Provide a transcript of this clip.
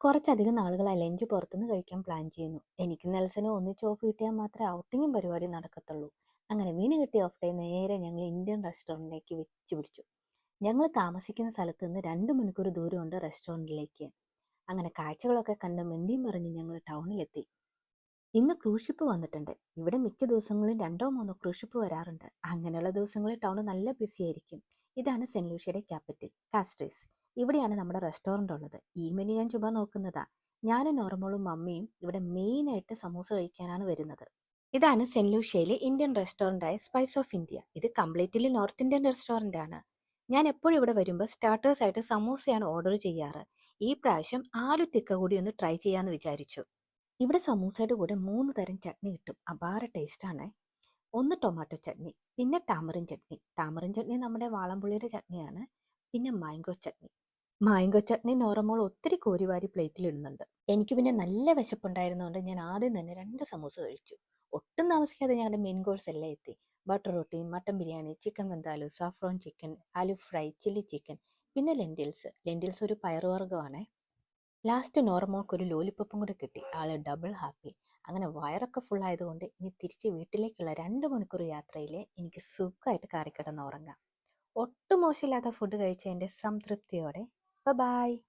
കുറച്ചധികം നാളുകളായി ലഞ്ച് പുറത്തുനിന്ന് കഴിക്കാൻ പ്ലാൻ ചെയ്യുന്നു. എനിക്ക് നെൽസനും ഒന്നിച്ച് ഓഫ് കിട്ടിയാൽ മാത്രമേ ഔട്ടിങ്ങും പരിപാടി നടക്കത്തുള്ളൂ. അങ്ങനെ വീണ് കിട്ടിയ ഓഫ് ഡേ നേരെ ഞങ്ങൾ ഇന്ത്യൻ റെസ്റ്റോറന്റിലേക്ക് വെച്ച് പിടിച്ചു. ഞങ്ങൾ താമസിക്കുന്ന സ്ഥലത്ത് നിന്ന് രണ്ട് മണിക്കൂർ ദൂരമുണ്ട് റെസ്റ്റോറന്റിലേക്ക് അങ്ങനെ കാഴ്ചകളൊക്കെ കണ്ട് മിണ്ടിയും പറഞ്ഞ് ഞങ്ങൾ ടൗണിലെത്തി ഇന്ന് ക്രൂസ് ഷിപ്പ് വന്നിട്ടുണ്ട്. ഇവിടെ മിക്ക ദിവസങ്ങളിലും രണ്ടോ മൂന്നോ ക്രൂസ് ഷിപ്പ് വരാറുണ്ട്. അങ്ങനെയുള്ള ദിവസങ്ങളിൽ ടൗൺ നല്ല ബിസി ആയിരിക്കും. ഇതാണ് സെന്റ് ലൂഷ്യയുടെ ക്യാപിറ്റൽ കാസ്ട്രീസ്. ഇവിടെയാണ് നമ്മുടെ റെസ്റ്റോറന്റ് ഉള്ളത്. ഈ മെനു ഞാൻ ചുമ്മാ നോക്കുന്നതാ. ഞാനും നോർമളും മമ്മിയും ഇവിടെ മെയിൻ ആയിട്ട് സമൂസ കഴിക്കാനാണ് വരുന്നത്. ഇതാണ് സെന്റ് ലൂഷ്യയിലെ ഇന്ത്യൻ റെസ്റ്റോറന്റ് ആയ സ്പൈസ് ഓഫ് ഇന്ത്യ ഇത് കംപ്ലീറ്റ്ലി നോർത്ത് ഇന്ത്യൻ റെസ്റ്റോറന്റ് ആണ്. ഞാൻ എപ്പോഴും ഇവിടെ വരുമ്പോൾ സ്റ്റാർട്ടേഴ്സ് ആയിട്ട് സമൂസയാണ് ഓർഡർ ചെയ്യാറ്. ഈ പ്രാവശ്യം ആലു തിക്ക കൂടി ഒന്ന് ട്രൈ ചെയ്യാന്ന് വിചാരിച്ചു. ഇവിടെ സമൂസയുടെ കൂടെ മൂന്ന് തരം ചട്നി കിട്ടും. അപാര ടേസ്റ്റാണ് ഒന്ന് ടൊമാറ്റോ ചട്നി പിന്നെ ടാമറിൻ ചട്നി. ടാമറിൻ ചട്നി നമ്മുടെ വാളംപുള്ളിയുടെ ചട്നിയാണ്. പിന്നെ മാംഗോ ചട്നി. മാംഗോ ചട്നി നോറമോൾ ഒത്തിരി കോരിവാരി പ്ലേറ്റിൽ ഇടുന്നുണ്ട്. എനിക്ക് പിന്നെ നല്ല വിശപ്പുണ്ടായിരുന്നതുകൊണ്ട് ഞാൻ ആദ്യം തന്നെ രണ്ട് സമൂസ കഴിച്ചു. ഒട്ടും താമസിക്കാതെ ഞങ്ങളുടെ മെയിൻ കോഴ്സ് എല്ലാം എത്തി. Butter roti mutton biryani chicken vindaloo saffron chicken aloo fry chilli chicken പിന്നെ ലെന്റിൽസ് ലെന്റിൽസ് ഒരു പയറുവർഗമാണേ ലാസ്റ്റ് നോർമോൾക്ക് ഒരു ലോലിപ്പപ്പും കൂടെ കിട്ടി. ആൾ ഡബിൾ ഹാപ്പി അങ്ങനെ വയറൊക്കെ ഫുൾ ആയതുകൊണ്ട് ഇനി തിരിച്ച് വീട്ടിലേക്കുള്ള രണ്ട് മണിക്കൂർ യാത്രയിൽ എനിക്ക് സുഖമായിട്ട് കാറിക്കിടന്ന് കിടന്ന് ഉറങ്ങാം. ഒട്ടും മോശമില്ലാത്ത ഫുഡ് കഴിച്ചതിന്റെ സംതൃപ്തിയോടെ Bye-bye.